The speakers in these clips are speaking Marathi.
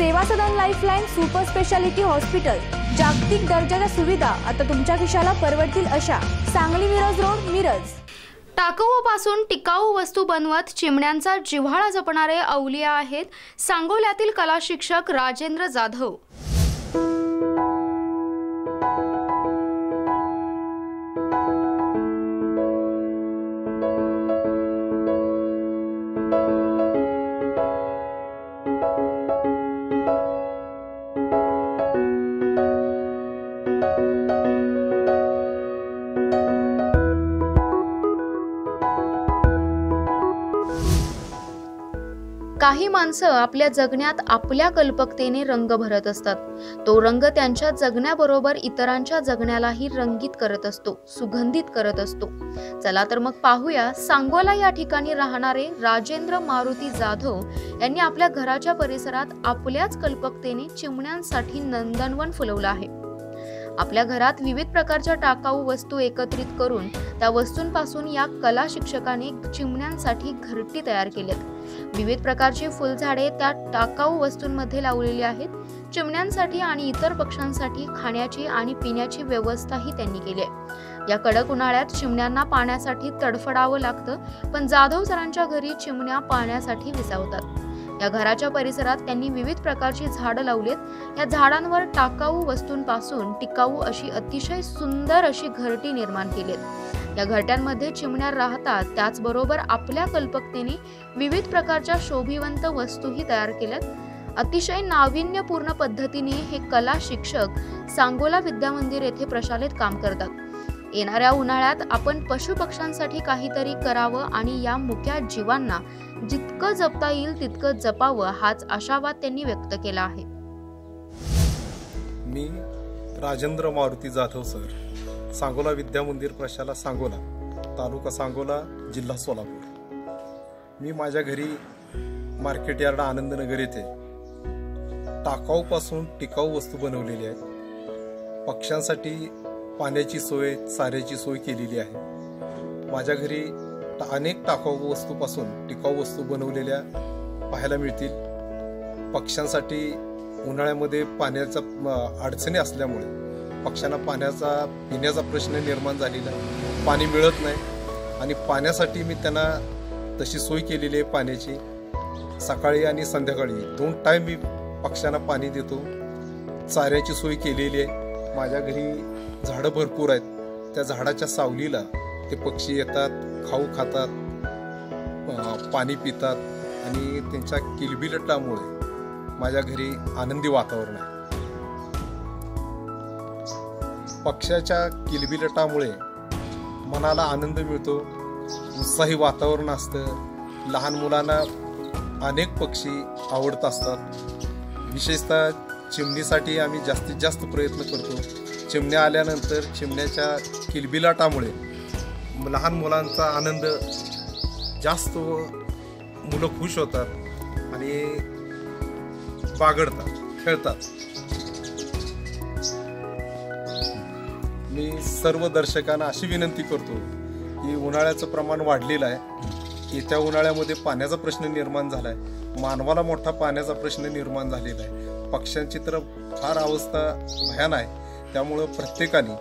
Seva Sadan lifeline super speciality hospital जागतिक दर्जाच्या सुविधा आता तुमच्या खिशाला परवडतील अशा. सांगली मिरज रोड मिरज. टाकाऊपासून टिकाऊ वस्तू बनवत चिमण्यांचा जिव्हाळा जपणारे अवलिया आहेत सांगोल्यातील कला शिक्षक राजेंद्र जाधव. काही माणसं आपल्या जगण्यात आपल्या कल्पकतेने रंग भरत असतात. तो रंग त्यांच्या जगण्याबरोबर इतरांच्या जगण्यालाही रंगीत करत असतो सुगंधित करत असतो. चला तर मग पाहूया सांगोला या ठिकाणी राहणारे राजेंद्र मारुती जाधव यांनी आपल्या घराच्या परिसरात आपल्याच कल्पकतेने चिमण्यांसाठी नंदनवन फुलवलं आहे. आपल्या घरात विविध प्रकारच्या टाकाऊ वस्तू एकत्रित करून त्या वस्तूंपासून या कला शिक्षकाने चिमण्यांसाठी घरटी तयार केल्यात. विविध प्रकारची फुलझाडे त्या टाकाऊ वस्तूंमध्ये लावलेली आहेत. चिमण्यांसाठी आणि इतर पक्ष्यांसाठी खाण्याची आणि पिण्याची व्यवस्थाही त्यांनी केली आहे. या कडक उन्हाळ्यात चिमण्यांना पाण्यासाठी तडफडावं लागतं पण जाधव सरांच्या घरी चिमण्या पाण्यासाठी विसावतात. या घराच्या परिसरात त्यांनी विविध प्रकारची झाडं लावलीत. या झाडांवर टाकाऊ वस्तूंपासून टिकाऊ अशी अतिशय सुंदर अशी घरटी निर्माण केलीत. या घरट्यांमध्ये चिमण्या राहतात त्याचबरोबर आपल्या कल्पकतेने विविध प्रकारच्या शोभिवंत वस्तूही तयार केल्यात. अतिशय नाविन्यपूर्ण पद्धतीने हे कला शिक्षक सांगोला विद्यामंदिर येथे प्रशालित काम करतात. येणाऱ्या उन्हाळ्यात आपण पशुपक्ष्यांसाठी काहीतरी करावं आणि या मुक्या जीवांना जितकं जपता येईल तितकं जपावं हाच आशावाद त्यांनी व्यक्त केला आहे. मी राजेंद्र मारुती जाधव सर. सांगोला विद्या मंदिर प्रशाला सांगोला तालुका सांगोला जिल्हा सोलापूर. मी माझ्या घरी मार्केट यार्ड आनंदनगर येथे टाकाऊपासून टिकाऊ वस्तू बनवलेली आहे पक्ष्यांसाठी पाण्याची सोय चाऱ्याची सोय केलेली आहे. माझ्या घरी अनेक टाकाऊ वस्तूपासून टिकाऊ वस्तू बनवलेल्या पाहायला मिळतील. पक्ष्यांसाठी उन्हाळ्यामध्ये पाण्याचा अडचणी असल्यामुळे पक्ष्यांना पाण्याचा पिण्याचा प्रश्न निर्माण झालेला आहे. पाणी मिळत नाही. आणि पाण्यासाठी मी त्यांना तशी सोय केलेली आहे पाण्याची. सकाळी आणि संध्याकाळी. दोन टाईम मी पक्ष्यांना पाणी देतो. चाऱ्याची सोय केलेली आहे. माझ्या घरी झाडं भरपूर आहेत. त्या झाडाच्या सावलीला ते पक्षी येतात खाऊ खातात पाणी पितात. आणि त्यांच्या किलबिलटामुळे माझ्या घरी आनंदी वातावरण आहे. पक्ष्याच्या किलबिलटामुळे मनाला आनंद मिळतो उत्साही वातावरण असतं लहान मुलांना अनेक पक्षी आवडत असतात. विशेषतः चिमणीसाठी आम्ही जास्तीत जास्त प्रयत्न करतो. चिमण्या आल्यानंतर चिमण्याच्या किलबिलाटामुळे लहान मुलांचा आनंद जास्त मुलं खुश होतात आणि बागडतात खेळतात. मी सर्व दर्शकांना अशी विनंती करतो की उन्हाळ्याचं प्रमाण वाढलेलं आहे. येत्या उन्हाळ्यामध्ये पाण्याचा प्रश्न निर्माण झाला आहे मानवाला मोठा पाण्याचा प्रश्न निर्माण झालेला आहे. पक्ष्यांची तर फार अवस्था भयान आहे. त्यामुळं प्रत्येकाने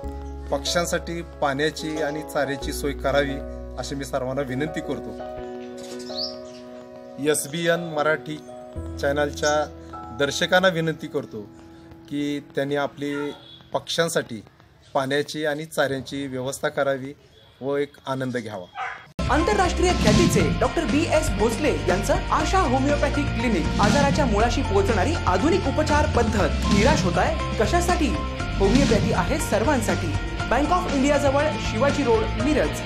पक्ष्यांसाठी पाण्याची आणि चाऱ्याची सोय करावी अशी मी सर्वांना विनंती करतो. एस बी एन मराठी चॅनलच्या दर्शकांना विनंती करतो की त्यांनी आपली पक्ष्यांसाठी पाण्याची आणि चाऱ्यांची व्यवस्था करावी व एक आनंद घ्यावा. आंतरराष्ट्रीय ख्यातीचे डॉक्टर बी एस भोसले यांचं आशा होमिओपॅथिक क्लिनिक आजाराच्या मुळाशी पोहोचणारी आधुनिक उपचार पद्धत निराश होत आहे. कशासाठी? होमिओपॅथी आहे सर्वांसाठी. बँक ऑफ इंडिया जवळ शिवाजी रोड मिरज.